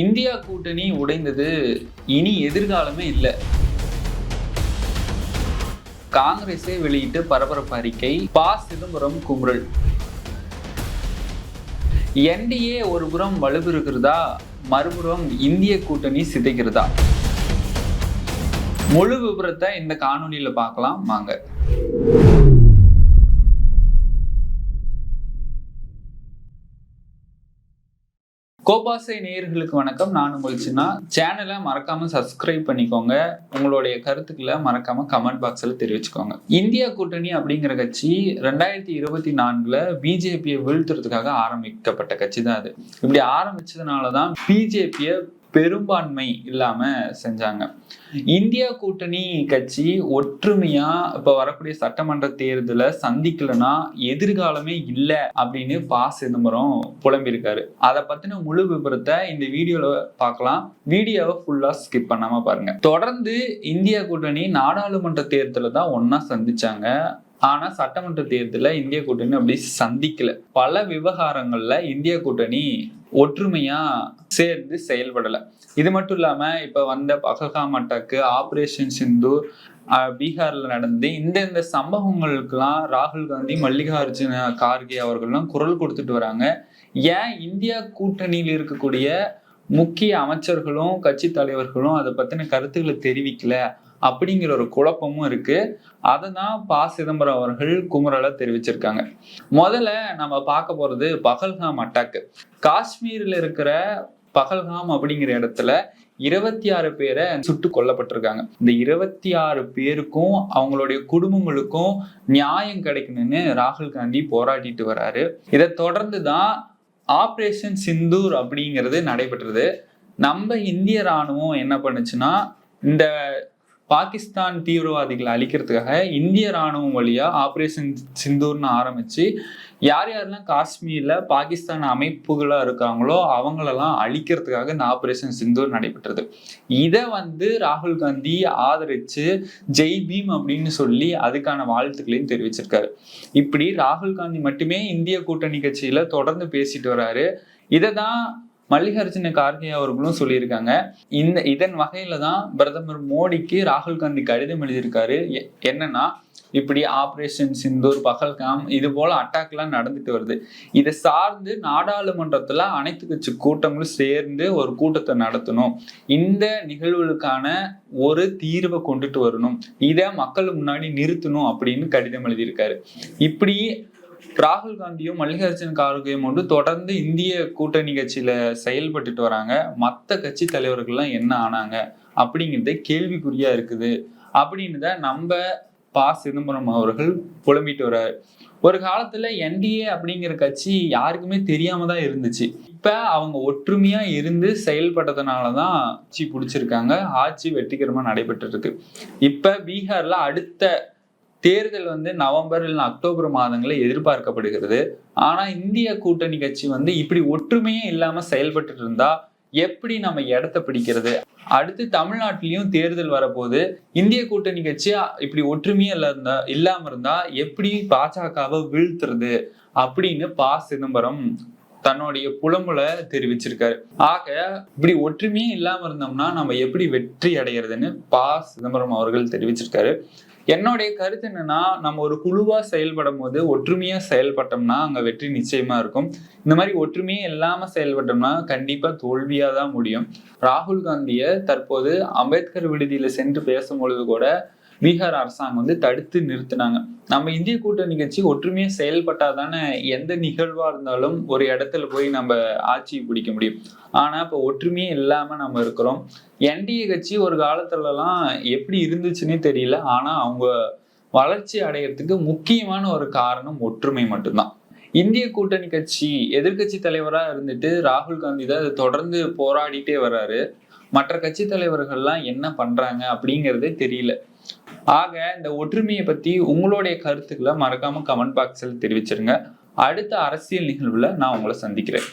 India கூட்டணி உடைந்தது இனி எதிர்காலமே இல்லை. காங்கிரஸே வெளியிட்டு பரபரப்பு அறிக்கை ப. சிதம்பரம் குமுறல். என்டிஏ ஒரு புறம் வலுவிருக்கிறதா மறுபுறம் இந்திய கூட்டணி சிதைக்கிறதா? முழு விபரத்தை இந்த காணொலியில் பார்க்கலாம் வாங்க கோபாசை நேயர்களுக்கு வணக்கம். நான் உங்கள் சேனலை மறக்காம சப்ஸ்கிரைப் பண்ணிக்கோங்க. உங்களுடைய கருத்துக்களை மறக்காம கமெண்ட் பாக்ஸில் தெரிவிச்சுக்கோங்க. இந்தியா கூட்டணி அப்படிங்கிற கட்சி ரெண்டாயிரத்தி இருபத்தி நான்குல பிஜேபியை வீழ்த்துறதுக்காக ஆரம்பிக்கப்பட்ட கட்சி தான் அது. இப்படி ஆரம்பிச்சதுனால தான் பிஜேபியை பெரும்பான்மை இல்லாம செஞ்சாங்க. இந்தியா கூட்டணி கட்சி ஒற்றுமையா இப்ப வரக்கூடிய சட்டமன்ற தேர்தலை சந்திக்கலன்னா எதிர்காலமே இல்லை அப்படின்னு பா சிதம்பரம் புலம்பியிருக்காரு. அதை பத்தின முழு விபரத்தை இந்த வீடியோல பார்க்கலாம். வீடியோவை ஃபுல்லா ஸ்கிப் பண்ணாம பாருங்க. தொடர்ந்து இந்தியா கூட்டணி நாடாளுமன்ற தேர்தலை தான் ஒன்னா சந்திச்சாங்க. ஆனா சட்டமன்ற தேர்தலில் இந்திய கூட்டணி அப்படி சந்திக்கல. பல விவகாரங்கள்ல இந்திய கூட்டணி ஒற்றுமையா சேர்ந்து செயல்படல. இது மட்டும் இல்லாம இப்ப வந்த பகல்காம் அட்டாக்கு ஆபரேஷன் சிந்து ஆஹ் பீகார்ல நடந்து இந்த இந்த சம்பவங்களுக்கெல்லாம் ராகுல் காந்தி மல்லிகார்ஜுன கார்கே அவர்கள்லாம் குரல் கொடுத்துட்டு வராங்க. ஏன் இந்தியா கூட்டணியில் இருக்கக்கூடிய முக்கிய அமைச்சர்களும் கட்சி தலைவர்களும் அதை பத்தின கருத்துக்களை தெரிவிக்கல? அப்படிங்கிற ஒரு குழப்பமும் இருக்கு. அதை தான் பா. சிதம்பரம் அவர்கள் குமரலை தெரிவிச்சிருக்காங்க. முதல்ல நம்ம பார்க்க போறது பகல்காம் அட்டாக்கு. காஷ்மீர்ல இருக்கிற பகல்காம் அப்படிங்கிற இடத்துல இருபத்தி ஆறு பேரை சுட்டு கொல்லப்பட்டிருக்காங்க. இந்த இருபத்தி ஆறு பேருக்கும் அவங்களுடைய குடும்பங்களுக்கும் நியாயம் கிடைக்கணும்னு ராகுல் காந்தி போராடிட்டு வராரு. இதை தொடர்ந்து தான் ஆப்ரேஷன் சிந்தூர் அப்படிங்கிறது நடைபெற்றது. நம்ம இந்திய ராணுவம் என்ன பண்ணுச்சுன்னா இந்த பாகிஸ்தான் தீவிரவாதிகளை அழிக்கிறதுக்காக இந்திய ராணுவம் வழியா ஆப்ரேஷன் சிந்தூர்னு ஆரம்பிச்சு யார் யாரெல்லாம் காஷ்மீர்ல பாகிஸ்தான் அமைப்புகளா இருக்காங்களோ அவங்களெல்லாம் அழிக்கிறதுக்காக இந்த ஆப்ரேஷன் சிந்தூர் நடைபெற்றது. இதை வந்து ராகுல் காந்தி ஆதரிச்சு ஜெய் பீம் அப்படின்னு சொல்லி அதுக்கான வாழ்த்துக்களையும் தெரிவிச்சிருக்காரு. இப்படி ராகுல் காந்தி மட்டுமே இந்திய கூட்டணி கட்சியில தொடர்ந்து பேசிட்டு வராரு. இதை தான் மல்லிகார்ஜுன கார்கே அவர்களும் சொல்லியிருக்காங்க. இந்த இதன் வகையில தான் பிரதமர் மோடிக்கு ராகுல் காந்தி கடிதம் எழுதியிருக்காரு. எ- என்னன்னா இப்படி ஆபரேஷன் சிந்தூர் பகல்காம் இது போல அட்டாக்லாம் நடந்துட்டு வருது. இதை சார்ந்து நாடாளுமன்றத்துல அனைத்து கட்சி கூட்டங்களும் சேர்ந்து ஒரு கூட்டத்தை நடத்தணும். இந்த நிகழ்வுகளுக்கான ஒரு தீர்வை கொண்டுட்டு வரணும். இதை மக்கள் முன்னாடி நிறுத்தணும் அப்படின்னு கடிதம் எழுதியிருக்காரு. இப்படி ராகுல் காந்தியும் மல்லிகார்ஜுன் கார்கேயும் வந்து தொடர்ந்து இந்திய கூட்டணி கட்சியில செயல்பட்டுட்டு வராங்க. மற்ற கட்சி தலைவர்கள்லாம் என்ன ஆனாங்க அப்படிங்கிறது கேள்விக்குறியா இருக்குது. அப்படின்னு தான் நம்ம ப. சிதம்பரம் அவர்கள் புலம்பிட்டு வர்றாரு. ஒரு காலத்துல என்டிஏ அப்படிங்கிற கட்சி யாருக்குமே தெரியாம தான் இருந்துச்சு. இப்ப அவங்க ஒற்றுமையா இருந்து செயல்பட்டதுனாலதான் ஆட்சி பிடிச்சிருக்காங்க. ஆட்சி வெற்றிகரமா நடைபெற்று இருக்கு. இப்ப பீகார்ல அடுத்த தேர்தல் வந்து நவம்பர் இல்லை அக்டோபர் மாதங்களில் எதிர்பார்க்கப்படுகிறது. ஆனால் இந்திய கூட்டணி கட்சி வந்து இப்படி ஒற்றுமையே இல்லாமல் செயல்பட்டு இருந்தா எப்படி நம்ம இடத்த பிடிக்கிறது? அடுத்து தமிழ்நாட்டிலையும் தேர்தல் வரப்போது இந்திய கூட்டணி கட்சி இப்படி ஒற்றுமையே இல்ல இருந்தா இல்லாம இருந்தா எப்படி பாஜகவை வீழ்த்துறது அப்படின்னு பா சிதம்பரம் தன்னுடைய புலம்புல தெரிவிச்சிருக்காரு. ஆக இப்படி ஒற்றுமையே இல்லாம இருந்தோம்னா நம்ம எப்படி வெற்றி அடைகிறதுன்னு பா. சிதம்பரம் அவர்கள் தெரிவிச்சிருக்காரு. என்னுடைய கருத்து என்னன்னா நம்ம ஒரு குழுவா செயல்படும் போது ஒற்றுமையா செயல்பட்டோம்னா அங்க வெற்றி நிச்சயமா இருக்கும். இந்த மாதிரி ஒற்றுமையே இல்லாம செயல்பட்டோம்னா கண்டிப்பா தோல்வியா தான் முடியும். ராகுல் காந்திய தற்போது அம்பேத்கர் விடுதியில சென்று பேசும்பொழுது கூட பீகார் அரசாங்கம் வந்து தடுத்து நிறுத்தினாங்க. நம்ம இந்திய கூட்டணி கட்சி ஒற்றுமையா செயல்பட்டாதானே எந்த நிகழ்வா இருந்தாலும் ஒரு இடத்துல போய் நம்ம ஆட்சி பிடிக்க முடியும். ஆனா இப்ப ஒற்றுமையே இல்லாம நம்ம இருக்கிறோம். என்டிஏ கட்சி ஒரு காலத்துலலாம் எப்படி இருந்துச்சுன்னே தெரியல. ஆனா அவங்க வளர்ச்சி அடையறதுக்கு முக்கியமான ஒரு காரணம் ஒற்றுமை மட்டும்தான். இந்திய கூட்டணி கட்சி எதிர்க்கட்சி தலைவரா இருந்துட்டு ராகுல் காந்தி தான் தொடர்ந்து போராடிட்டே வர்றாரு. மற்ற கட்சி தலைவர்கள்லாம் என்ன பண்றாங்க அப்படிங்கிறதே தெரியல. ஆக இந்த ஒற்றுமையை பத்தி உங்களுடைய கருத்துக்களை மறக்காம கமெண்ட் பாக்ஸில் தெரிவிச்சிருங்க. அடுத்த அரசியல் நிகழ்வுல நான் உங்களை சந்திக்கிறேன்.